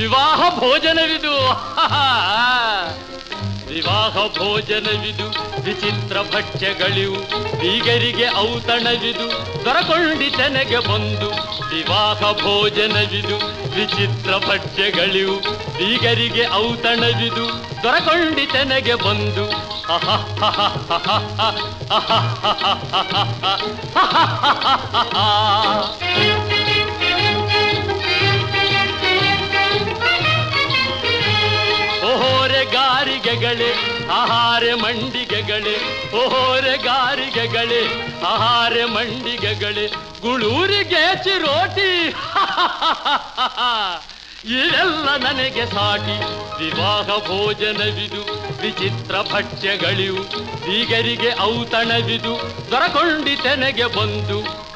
ವಿವಾಹ ಭೋಜನವಿದು. ವಿವಾಹ ಭೋಜನವಿದು. ವಿಚಿತ್ರ ಭಕ್ಷ್ಯಗಳಿವು. ಬೀಗರಿಗೆ ಔತಣವಿದು. ದೊರಕೊಂಡಿತನೆಗೆ ಬಂದು. ವಿವಾಹ ಭೋಜನವಿದು. ವಿಚಿತ್ರ ಭಕ್ಷ್ಯಗಳಿವು. ಬೀಗರಿಗೆ ಔತಣವಿದು. ದೊರಕೊಂಡಿತನೆಗೆ ಬಂದು. ಓಹೋರೆ ಗಾರಿಗೆಗಳೇ, ಆಹಾರ ಮಂಡಿಗೆಗಳೇ, ಓಹೋರೆ ಗಾರಿಗೆಗಳೇ, ಆಹಾರ ಮಂಡಿಗೆಗಳೇ, ಗುಳೂರಿಗೆ ಚಿರೋಟಿ. ಇದೆಲ್ಲ ನನಗೆ ಸಾಟಿ, ವಿವಾಹ ಭೋಜನವಿದು, ವಿಚಿತ್ರ ಭಕ್ಷ್ಯಗಳಿವು, ಬೀಗರಿಗೆ ಔತಣವಿದು, ದೊರಕೊಂಡಿತೆನೆಗೆ ಬಂದು.